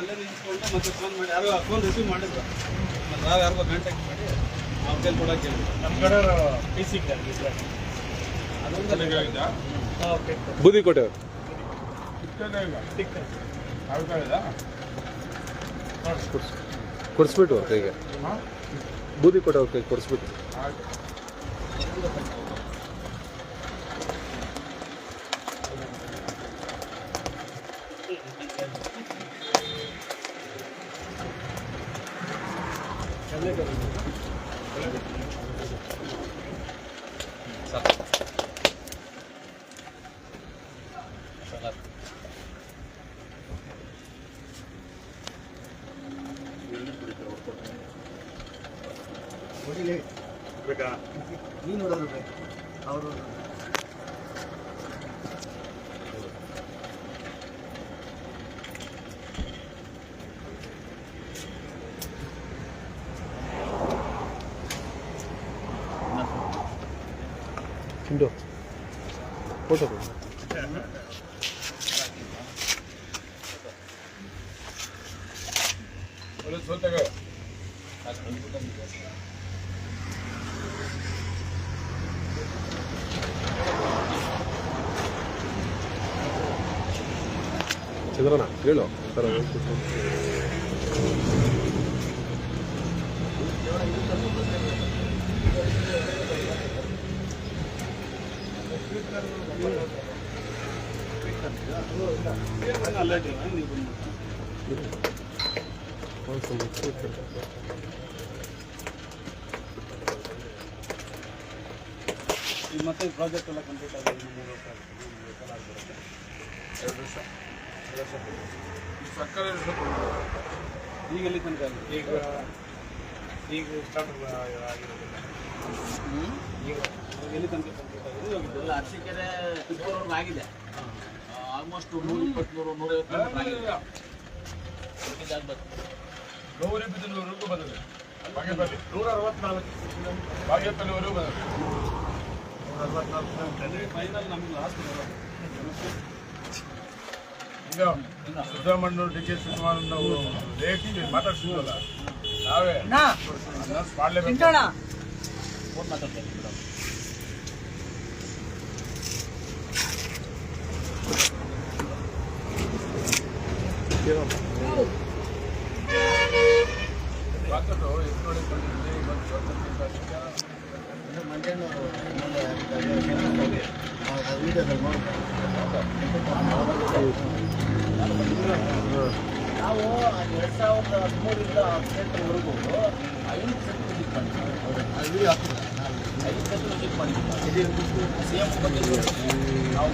ಅಲ್ಲೇ ನಿಂತ್ಕೊಂಡು ಮತ್ತೆ ಫೋನ್ ಮಾಡಿ. ಯಾರೋ ಫೋನ್ ರಿಸೀವ್ ಮಾಡಿದ್ರು. ಮತ್ತೆ ನಾವು ಯಾರಿಗೋ ಕಾಂಟ್ಯಾಕ್ಟ್ ಮಾಡಿ ಅವ್ರ ಕೈಲಿ ಕೊಡೋಕೆ ಹೇಳಿದ್ರು ನಮ್ಮ ಕಡೆ ಪಿ ಸಿ ಅದೊಂದು ಓಕೆ ಬೂದಿಕೋಟೆ ಕೊಡ್ಸ್ ಕೊಡಿಸ್ಬಿಟ್ಟು ಅವ್ರ ಕೈಗೆ. ಬೂದಿ ಅವ್ರ ಕೈಗೆ ಕೊಡಿಸ್ಬಿಟ್ಟು. ಬೇಕಾ? ನೀನು ನೋಡೋದು ಬೇಕು. ಅವರು ಚಿಂಟು ಫೋಟೋ ಚಂದ್ರನ ಹೇಳು ಸರ್ ಈಗ ಮತ್ತೆ ಪ್ರಾಜೆಕ್ಟ್ ಎಲ್ಲ ಕಂಪ್ಲೀಟ್ ಆಗಿದೆ ಮೂರು ವರ್ಷ ಎಲ್ಲ ಎರಡು ವರ್ಷ ವರ್ಷ ಈಗ ಎಲ್ಲಿ ತನಕ ಈಗ ಈಗ ಸ್ಟಾರ್ಟ್ ಆಗಿರೋದಿಲ್ಲ ಈಗ ಎಲ್ಲಿ ತನಕ ಆಗಿದೆ ಇವಾಗ ಅರಸೀಕೆರೆ ಕಿತ್ತೂರವ್ರಿಗೆ ಆಗಿದೆ. ಆಲ್ಮೋಸ್ಟ್ ನೂರ ಇಪ್ಪತ್ತ್ಮೂರು ನೂರೈವತ್ತು ಆಗಿದೆ ಉಳ್ದಿದ್ದು ಆಗ್ಬೇಕು ಗೌರಿಬಿದನೂರಿಗೂ ಬಂದಿದೆ. ಬಾಗೇಪಲ್ಲಿ. ನೂರ ಅರವತ್ನಾಲ್ಕು ಬಾಗೇಪಲ್ಲಿವರೆಗೂ ಬಂದಿದೆ. ನೂರ ಅರವತ್ನಾಲ್ಕು ಕಿಲೋಮೀಟರ್ ಫೈನಲ್ ನಮ್ಗೆ ಲಾಸ್ಟ್ ಈಗ ಸಿದ್ದರಾಮಣ್ಣವ್ರು ಡಿ ಕೆ ಶಿವಕುಮಾರ್ ನಾವು ರೇಟ್ ಮಾತಾಡ್ಸಿದ್ವಲ್ಲ? ನಾವೇ ಅನೌನ್ಸ್ ಮಾಡಲೇಬೇಕು. ಫೋನ್ ಮಾತಾಡ್ತಾರೆ ಮೇಡಮ್ ನಾವು ಎರಡು ಸಾವಿರದ ಹದಿಮೂರಿಂದ ಹದಿನೆಂಟರವರೆಗೂ ಐದು ಸೆಟ್ ವಿಸಿಟ್ ಮಾಡಿದ್ವಿ ಐದು ಸೆಟ್ ವಿಸಿಟ್ ಮಾಡಿದ್ವಿ ಸಿ ಎಂ ಬಂದಿದ್ದು ನಾವು